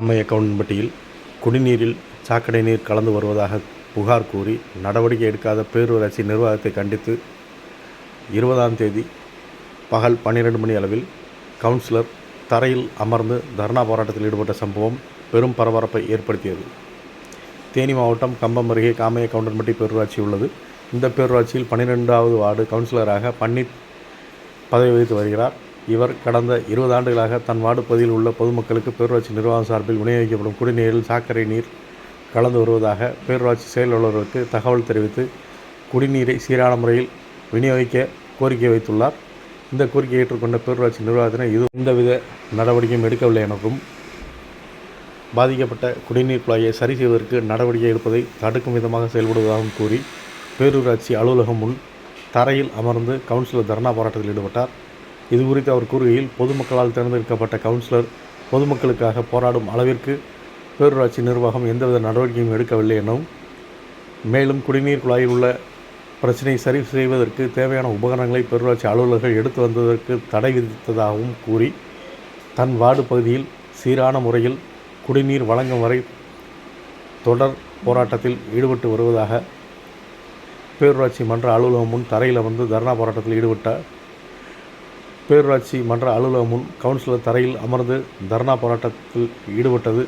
அம்மைய கவுண்டன்பட்டியில் குடிநீரில் சாக்கடை நீர் கலந்து வருவதாக புகார் கூறி நடவடிக்கை எடுக்காத பேரூராட்சி நிர்வாகத்தை கண்டித்து இருபதாம் தேதி பகல் பன்னிரெண்டு மணி அளவில் கவுன்சிலர் தரையில் அமர்ந்து தர்ணா போராட்டத்தில் ஈடுபட்ட சம்பவம் பெரும் பரபரப்பை ஏற்படுத்தியது. தேனி மாவட்டம் கம்பம் அருகே காமைய கவுண்டன்பட்டி பேரூராட்சி உள்ளது. இந்த பேரூராட்சியில் பன்னிரெண்டாவது வார்டு கவுன்சிலராக பன்னீர் பதவி வகித்து வருகிறார். இவர் கடந்த இருபது ஆண்டுகளாக தன் வார்டு பகுதியில் உள்ள பொதுமக்களுக்கு பேரூராட்சி நிர்வாகம் சார்பில் விநியோகிக்கப்படும் குடிநீரில் சாக்கடை நீர் கலந்து வருவதாக பேரூராட்சி செயலாளர்களுக்கு தகவல் தெரிவித்து குடிநீரை சீரான முறையில் விநியோகிக்க கோரிக்கை வைத்துள்ளார். இந்த கோரிக்கையை ஏற்றுக்கொண்ட பேரூராட்சி நிர்வாகத்தினர் இது எந்தவித நடவடிக்கையும் எடுக்கவில்லை எனவும் பாதிக்கப்பட்ட குடிநீர் குழாயை சரி செய்வதற்கு நடவடிக்கை எடுப்பதை தடுக்கும் விதமாக செயல்படுவதாகவும் கூறி பேரூராட்சி அலுவலகம் முன் தரையில் அமர்ந்து கவுன்சிலர் தர்ணா போராட்டத்தில் ஈடுபட்டார். இது குறித்து அவர் கூறுகையில் பொதுமக்களால் தேர்ந்தெடுக்கப்பட்ட கவுன்சிலர் பொதுமக்களுக்காக போராடும் அளவிற்கு பேரூராட்சி நிர்வாகம் எந்தவித நடவடிக்கையும் எடுக்கவில்லை எனவும் மேலும் குடிநீர் குழாயில் உள்ள பிரச்சினை சரி செய்வதற்கு தேவையான உபகரணங்களை பேரூராட்சி அலுவலர்கள் எடுத்து வந்ததற்கு தடை விதித்ததாகவும் கூறி தன் வார்டு பகுதியில் சீரான முறையில் குடிநீர் வழங்கும் வரை தொடர் போராட்டத்தில் ஈடுபட்டு வருவதாக பேரூராட்சி மன்ற அலுவலகம் முன் தரையில் வந்து தர்ணா போராட்டத்தில் ஈடுபட்ட பேரூராட்சி மன்ற அலுவலகம் முன் கவுன்சிலர் தரையில் அமர்ந்து தர்ணா போராட்டத்தில் ஈடுபட்டது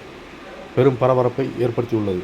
பெரும் பரபரப்பை ஏற்படுத்தியுள்ளது.